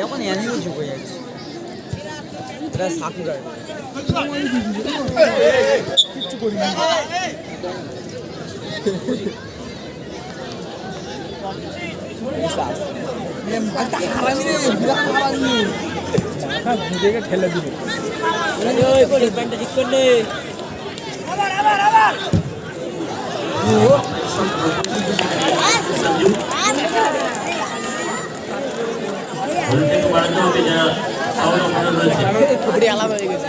এখন অ্যানিমেল যুগ হয়ে যাচ্ছে এটা সাকুরা ঠিক করলে খুবই আলাদা হয়ে গেছে।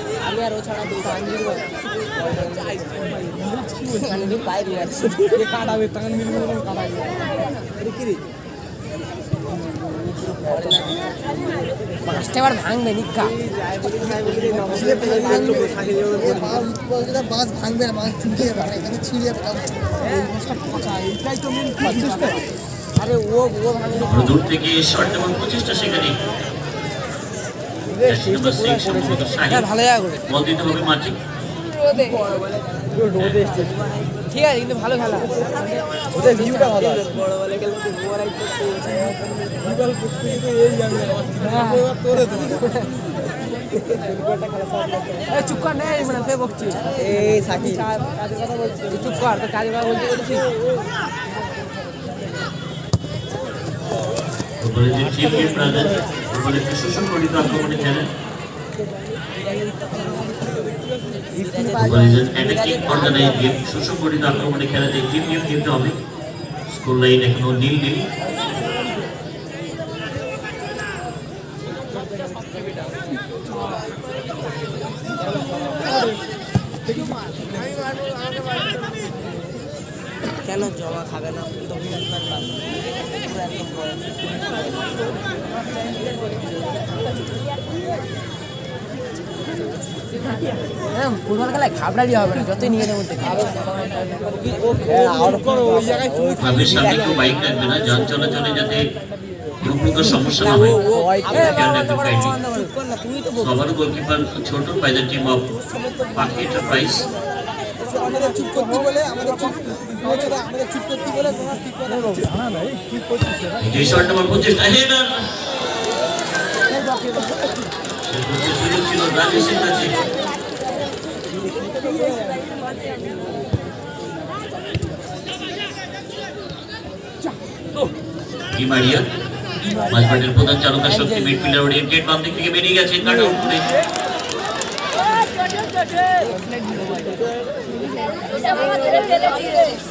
আমি আর ও ছাড়া দুটো আঙ্গির বাইরে আছে। কাটাবে মিল কাটাবে রে পাঁচটা এবার ভাঙবে নিকা বাস ভাঙবে না বাস চুকে যাবে এখানে ছিঁড়ে আরে ও ও ভাঙবে। দূর থেকে সেখানে জার্সি নাম্বার সিক্স সম্ভবত শাহিদ হ্যাঁ ভালো জায়গা করে বল দিতে হবে মাঠে রোদে। এসছে। ঠিক আছে কিন্তু ভালো খেলা। ওদের ভিউটা ভালো তো এই চুপ কর নেই মানে তুই বকছি। এই সাকিব। কাজের কথা বলছি। চুপ কর তো কাজের কথা বলছি যে ব্রাদার উপরে একটি সুসংগঠিত আক্রমণে খেলেন যে পর্যায়ে গেম সুসংগঠিত আক্রমণে খেলাতে টিম গেম খেলতে হবে। স্কুল লাইন এখনও নীল নীল। কেন জমা খাবে না? ফুটবল খেলায় ঘাবড়ালি হবে না যতই সামনে কেউ বাইক রাখবে না যান চলাচলে যাতে সমস্যা না হয় সবার গোলকিপার ছোট by the team of Pakhi enterprise আমাদের চুপ করতে বলে আমাদের চুপ শট নাম্বার পঁচিশ হেডার সুযোগ ছিল রাজেশের কাছে দি মারিয়া প্রধান চালকের শক্তি মিডফিল্ডার বাম দিক থেকে বেরিয়ে গেছে কাট আউট গেলে বল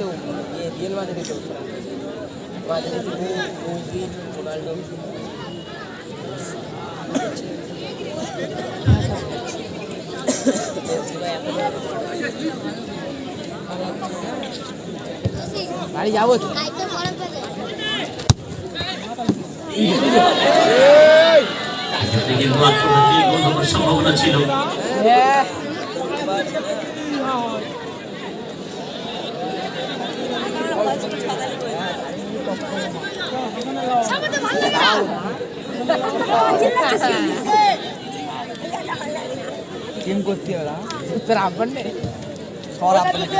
তো রিয়েল মাদ্রিদ তো মাদ্রিদ মেসি রোনাল্ডো বাড়ি যাব তো সম্ভাবনা ছিল টিম করতে হবে তোর আব্বার নে সর আপনাকে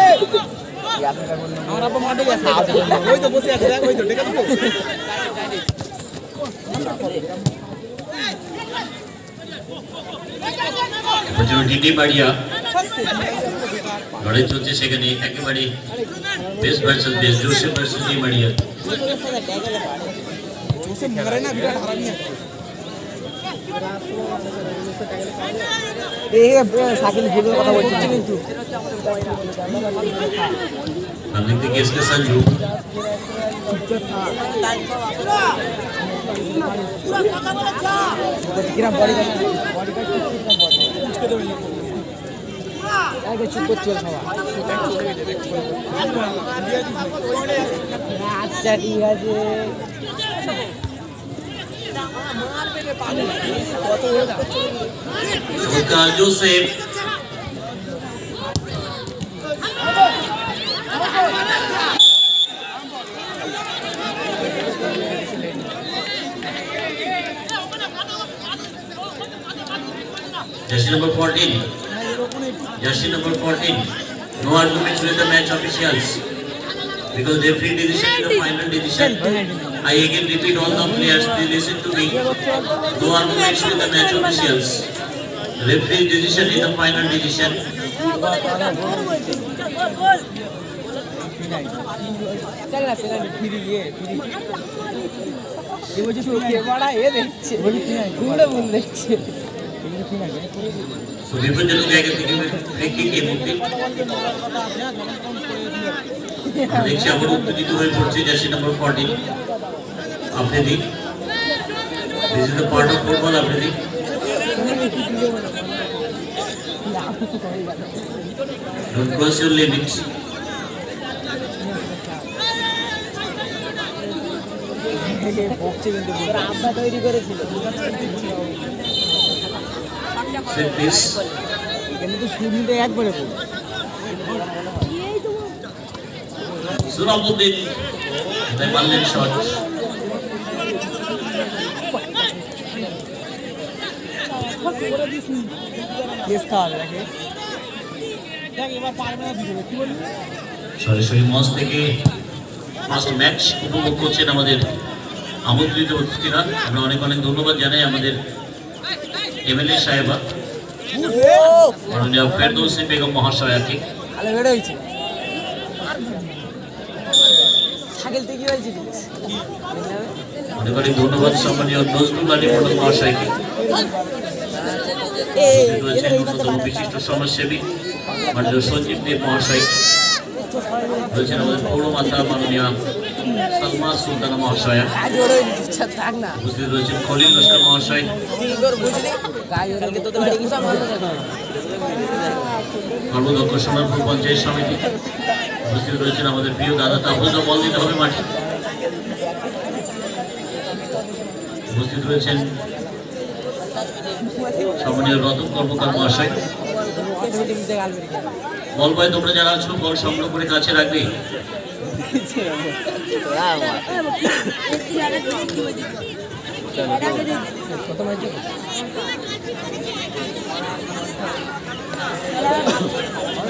আমার আব্বা মাঠে গেছে ওই তো বসে আছে দেখ ওই তো ডেকে তো প্রচুর ডিডি বাড়িয়া লড়াই চলছে সেখানে একেবারে বেস ভার্সেস বেস জোসেফ ভার্সেস ডি বাড়িয়া জোসেফ মারে না বিরাট হারামি আছে সাকিল ভুলের কথা বলছি। কিন্তু সামনে থেকে এসকে সঞ্জু কিরম বডি বডি আগে চুপ করছিল সবাই। আচ্ছা ঠিক আছে। Joseph Jersey number 14. Jersey number 14. No arguments with the match officials. Because they free decision is the final decision. I again repeat all the players, they listen to me. No arguments with the match officials. Referee decision is the final decision. So থেকে free kick এই মুহূর্তে আমরা দেখছি আবার উত্তেজিত হয়ে পড়ছে jersey number fourteen Afridi this is the part of football Afridi Don't cross your limits. Set শুরুতে একবারে পড়ে সুরাবুদ্দিন তাই মারলেন শট থেকে উপভোগ করছেন আমাদের আমন্ত্রিত অতিথিরা আমরা অনেক অনেক ধন্যবাদ জানাই আমাদের এমএলএ সাহেবা বেগম মহাশয়াকে। ছাগল থেকে কি হয়েছে অনেক অনেক ধন্যবাদ সম্মানীয় নজরুল আলী মন্ডল মহাশয়কে বিশিষ্ট সমাজসেবী মাননীয় সঞ্জীব দেব মহাশয়। রয়েছেন আমাদের পৌরমাতা মাননীয় সালমা সুলতানা মহাশয়া। উপস্থিত রয়েছেন খলিল লস্কর কর্মদক্ষ সোনারপুর পঞ্চায়েত সমিতি। উপস্থিত রয়েছেন আমাদের প্রিয় দাদা তাহলে বল দিতে হবে মাঠে। উপস্থিত রয়েছেন সম্মানীয় রতন কর্মকার মহাশয়। বল ভাই, তোমরা যারা আছো, বল সংগ্রহ করে কাছে রাখবে। কত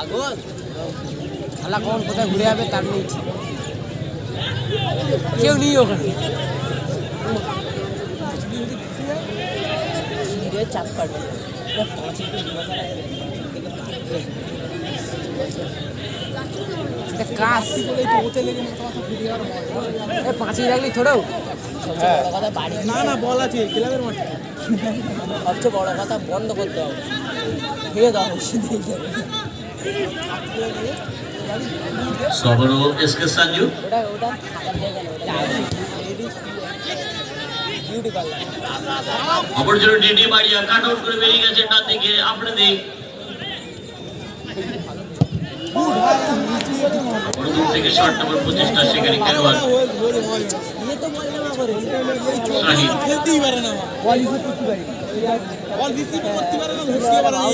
পাগল? শালা কখন কোথায় ঘুরে যাবে তার নেই কেউ নেই ওখানে। চাপ কাটবে। রাখলি থোড়াও বাড়ি না না বল আছে ক্লাবের মাঠে। সবচেয়ে বড় কথা বন্ধ করতে হবে। খেয়ে দাও। সবর S K Sanju opportunity Maria cut out করে বেরিয়ে গেছে তার দিকে আপনাদের দূর থেকে সেখানে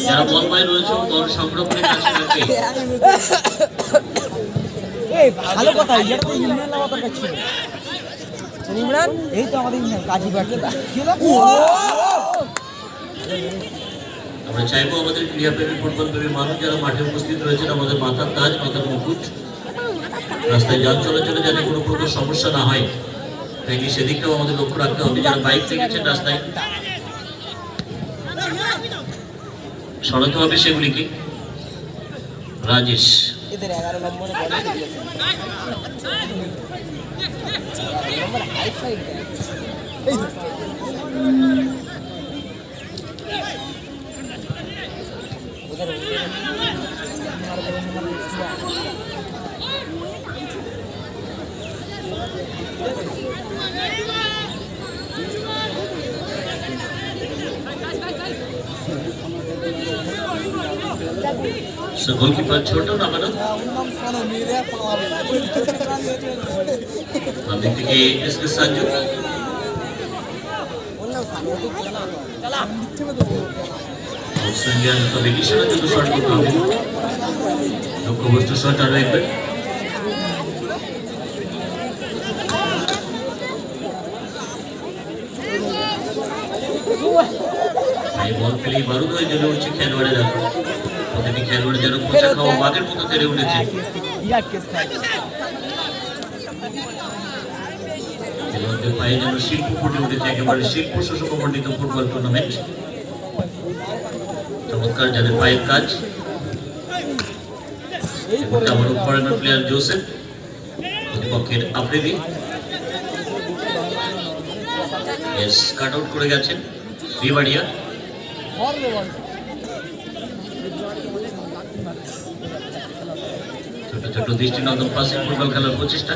যারা রয়েছে বল এই ভালো কথা এটা তো ইমরান লাগার দরকার ছিল। ইমরান এই তো আমাদের ইমরান কাজী ছিল আমরা চাইব আমাদের ক্রীড়াপ্রেমী ফুটবল প্রেমী মানুষ যারা মাঠে উপস্থিত রয়েছেন আমাদের মাথার তাজ মাথার মুকুট। রাস্তায় যান চলাচলে যাতে কোনো প্রকার সমস্যা না হয়। তাই কি সেদিকটাও আমাদের লক্ষ্য রাখতে হবে যারা বাইক রেখেছেন রাস্তায়? সরাতে হবে সেগুলিকে রাজেশ। এদের এগারো নম্বরে বলে দিয়েছে নম্বর হাইট ফাইট দেয় ওদের সো গোলকিপার ছোট না মানে নাম শোনো মেরে পাওয়াবে আমাদের থেকে এস কে সাজু ওর নাম সামনে খেলা সঙ্গে তবে কিসের জন্য শর্ট করতে হবে লক্ষ্যবস্তু শর্ট আর রাখবেন এই বল পেলেই বারুদ হয়ে জ্বলে উঠছে খেলোয়াড়েরা, প্রতিটি খেলোয়াড় যেন খোঁচা খাওয়া বাঘের মতো তেড়ে উঠেছে। যেন ফুটে ফুটবল টুর্নামেন্ট যাদের পায়ের কাজ। ফরেনার প্লেয়ার প্রতিপক্ষের আফ্রিদি কাট আউট করে গেছেন শ্রীবাড়িয়া ছোট ছোট দৃষ্টিনন্দন পাশে ফুটবল খেলার প্রচেষ্টা।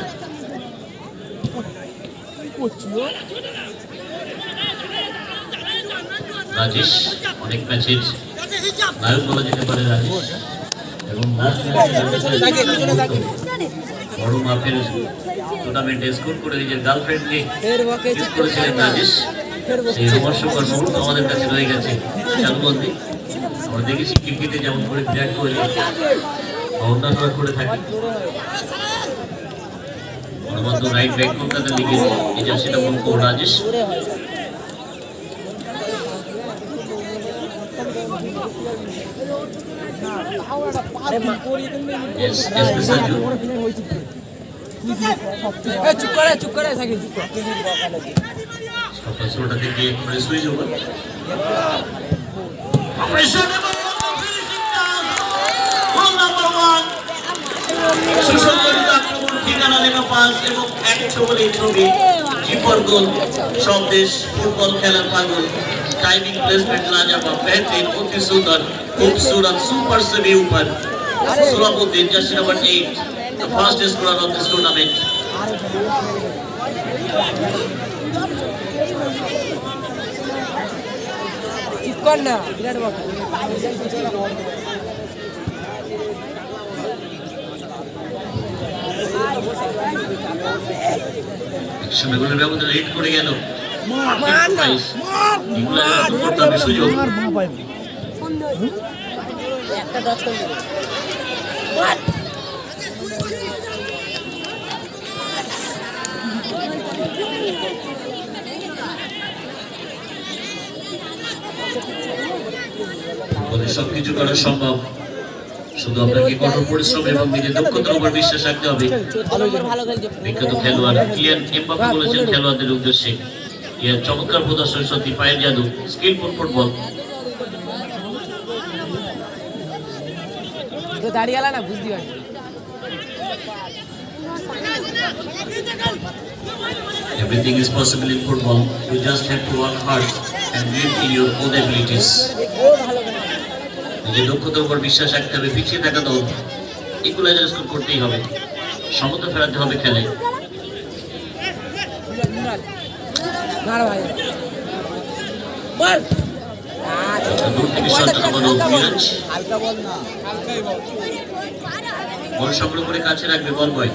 রাজেশ অনেক ম্যাচের নায়ক বলা যেতে পারে রাজেশ। এবং বড় মাপের টুর্নামেন্টে স্কোর করে নিজের গার্লফ্রেন্ডকে ফের করেছিলেন রাজেশ। সেই মুহূর্ত আমাদের কাছে রয়ে গেছে। আমরা দেখেছি ক্রিকেটে যেমন করে বিরাট কোহলি বা অন্যান্যরা করে থাকে। রাইট ব্যাক কলকাতা জার্সিটা পঙ্ক রাজেশ। চুপ করে চুপ করে, সাকিব, চুপ কর। সকাল ষোলোটা থেকে একেবারে switch over Pressure number one, finishing down. Goal number one. সুসংগঠিত আক্রমণ ঠিকানা লেখা পাস এবং এক ছবলে ছবি জিপর গোল সন্দেশ ফুটবল খেলার পাগল टाइमिंग प्लेसमेंट लाजवाब बेहतरीन अति सुंदर खूबसूरत सुपर से भी ऊपर Surabuddin jersey number 8 the fastest scorer of this tournament না বিরাট বাবু সময়গুলোর ব্যবধান হিট করে গেল সুযোগ একটা দশ করে দিবে বলে সবকিছু করা সম্ভব। শুধু আপনাকে কঠোর পরিশ্রম এবং নিজের দক্ষতার উপর বিশ্বাস রাখতে হবে। বিখ্যাত খেলোয়াড় কিলিয়ান এমবাপ্পে বলেছেন খেলোয়াড়দের উদ্দেশ্যে। ইয়ার চমৎকার প্রদর্শন সত্যি পায়ের জাদু স্কিলফুল ফুটবল। দাঁড়িয়ে না বুঝতে পারছি। Everything is possible in football. You just have to work hard and believe in your own abilities. নিজের দক্ষতার উপর বিশ্বাস রাখতে হবে পিছিয়ে থাকা দল ইকুলাইজার স্কোর করতেই হবে। সমতা ফেরাতে হবে খেলে। বল। সংগ্রহ করে কাছে রাখবে বল বয়।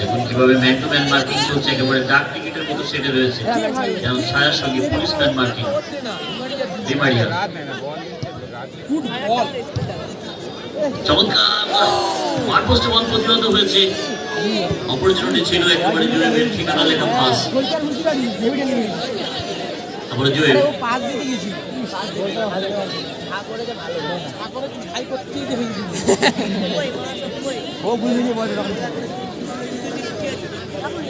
দেখুন কীভাবে ম্যান টু ম্যান মার্কিং চলছে একেবারে ডাক টিকিটের মতো সেটে রয়েছে। যেমন ছায়ার সঙ্গে পুলিশ ম্যান মার্কিং ডিমারিয়া চমৎকার! বল হয়েছে। অপরচুনিটি ছিল একেবারে জুয়েবের ঠিকানা লেখা পাস। তারপরে জুয়েব পাস দিতে গেছি ও বুঝিনি বল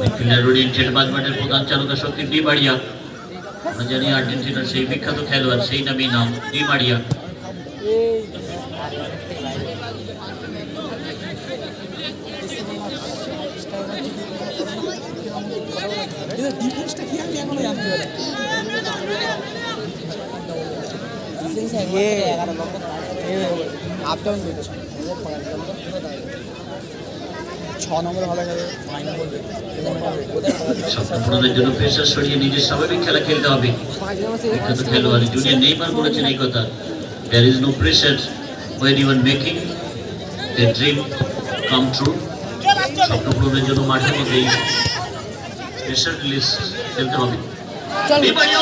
মিডফিল্ডার ওরিয়েন্টেড বাজমাটের প্রধান চালকের শক্তি ডি মারিয়া আমরা জানি আর্জেন্টিনার সেই বিখ্যাত খেলোয়াড় সেই নামই নাম ডি মারিয়া এদের ডিফেন্সটা কি আমি এখনও জানতে পারি এগারো নম্বর আপ ডাউন ছ স্বপ্নপূরণের জন্য প্রেশার সরিয়ে নিজের স্বাভাবিক খেলা খেলতে হবে। বিখ্যাত খেলোয়াড় জুনিয়র নেইমার বলেছেন এই কথা। There is no pressure when you are making a dream come true স্বপ্নপূরণের জন্য মাঠের মধ্যেই প্রেশার রিলিজ খেলতে হবে।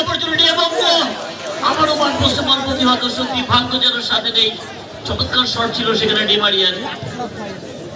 অপরচুনিটি এবং আবারও মন ভাগ্য যেন সাথে নেই। চমৎকার শট ছিল সেখানে ডিমারিয়ার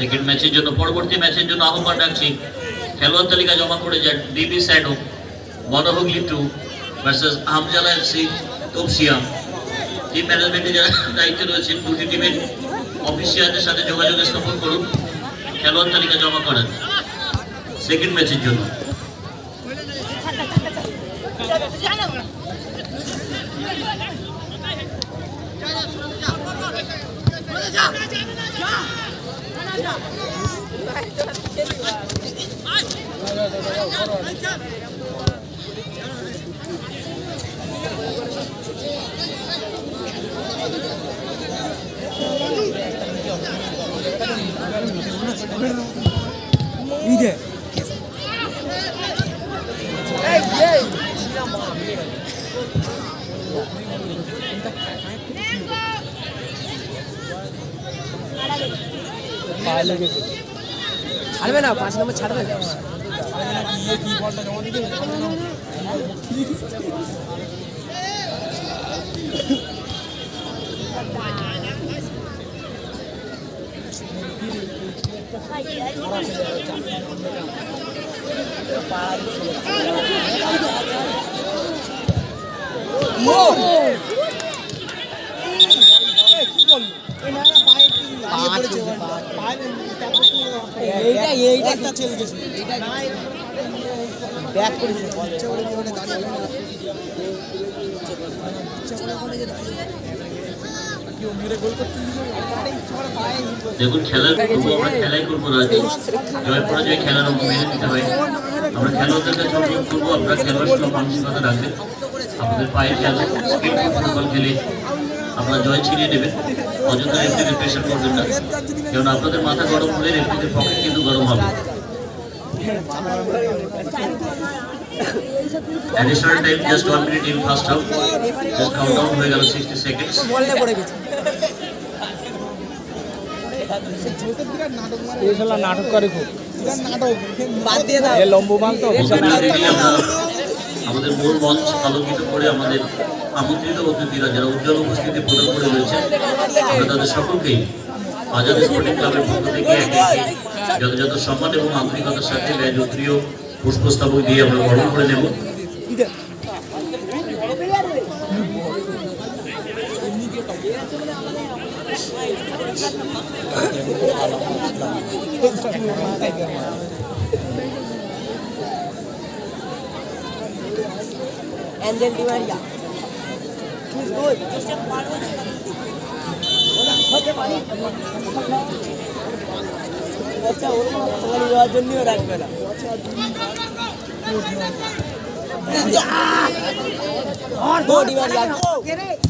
সেকেন্ড ম্যাচের জন্য, পরবর্তী ম্যাচের জন্য আহ্বান রাখছি। খেলোয়াড় তালিকা জমা করে যান ডিবি স্যাডো মনোহগলি টু ভার্সেস আমজালা এফসি তপসিয়া টিম ম্যানেজমেন্টে যারা দায়িত্বে রয়েছেন, দুটি টিমের অফিসিয়ালদের সাথে যোগাযোগ স্থাপন করুন। খেলোয়াড় তালিকা জমা করেন সেকেন্ড ম্যাচের জন্য। ইদে পায়ে ছাড়বে না পাঁচ নম্বর ছাড়বে ইয়ে কি বলটা জমা দিতে এইটা করেছে ইচ্ছা করে দাঁড়িয়ে। ইচ্ছা করে দাঁড়িয়ে। দেখুন খেলার করব আমরা খেলাই করব রাজি জয় পরাজয় খেলার অঙ্গ মেনে নিতে হয় আমরা খেলোয়াড়দের কাছে অনুরোধ করব আপনারা খেলোয়াড় মানসিকতা রাখবেন। আপনাদের পায়ে খেলা ফুটবল খেলে আপনারা জয় ছিনিয়ে নেবেন। অযথা রেফরিকে প্রেশার করবেন না। কারণ আপনাদের মাথা গরম হলে রেফরিদের পকেট কিন্তু গরম হবে। Additional time just one minute in first half just count down হয়ে গেল সিক্সটি সেকেন্ডস নাটক এই শালা নাটক করে খুব তো। আমাদের মূল মঞ্চ আলোকিত করে আমাদের আমন্ত্রিত অতিথিরা যারা উজ্জ্বল উপস্থিতি প্রদান করে রয়েছে আমরা তাদের সকলকেই আজাদ স্পোর্টিং ক্লাবের পক্ষ থেকে যথাযথ সম্মান এবং আন্তরিকতার সাথে ব্যয়প্রিয় পুষ্পস্তবক দিয়ে আমরা বরণ করে নেব। And then Di Maria. He's good. আচ্ছা ওর তোমার দেওয়ার জন্যও রাখবে না Go, Di Maria, go!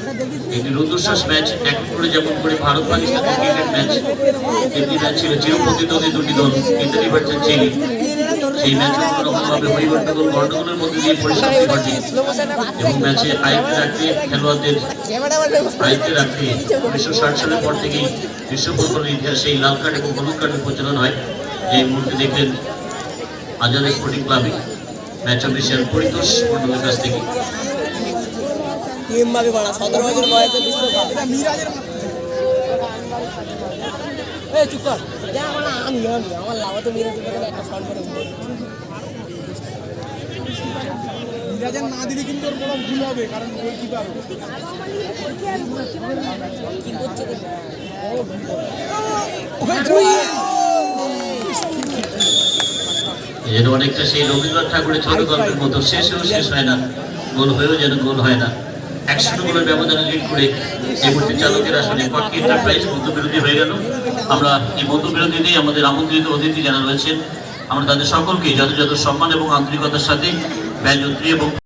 একটি রুদ্ধশ্বাস ম্যাচ, এক করে যেমন করে ভারত পাকিস্তান ক্রিকেট ম্যাচ। একটি ম্যাচ ছিল চিরপ্রতিদ্বন্দ্বী দুটি দল ইতালি ভার্সেস চিলি সেই ম্যাচ কোনো রকমভাবে হরিবর্তন গন্ডগোলের মধ্যে দিয়ে পরিসমাপ্তি ঘটে এবং ম্যাচে আয়ত্তে রাখতে খেলোয়াড়দের আয়ত্তে রাখতে উনিশশো ষাট সালের পর থেকেই বিশ্ব ফুটবলের ইতিহাসে এই লাল কার্ড এবং হলুদ কার্ডের প্রচলন হয়। এই মুহূর্তে দেখলেন আজাদ স্পোর্টিং ক্লাবে ম্যাচ অফিসিয়াল পরিতোষ মণ্ডলের কাছ থেকে। টিম ভাবে বাড়া সতেরো বছর বয়সে বিশ্বকাপ। এই চুপ কর। আমি আমি আমার লাভ তো মিরাজ একটা শট করে মিরাজের না দিলে কিন্তু ওর কোনো ভুল হবে কারণ গোলকিপার কি করছে দেখি যেন অনেকটা সেই রবীন্দ্রনাথ ঠাকুরের ছোট গল্পের মতো শেষেও শেষ হয় না গোল হয়েও যেন গোল হয় না। একশো গোলের ব্যবধানে লিড করে এই মুহূর্তে চালকের আসলে পাকি এন্টারপ্রাইজ মধ্যবিরোধী হয়ে গেল। আমরা এই মধ্যবিরোধীতেই আমাদের আমন্ত্রিত অতিথি যারা রয়েছেন, আমরা তাদের সকলকে যথাযথ সম্মান এবং আন্তরিকতার সাথে ব্যঞ্জত্রী এবং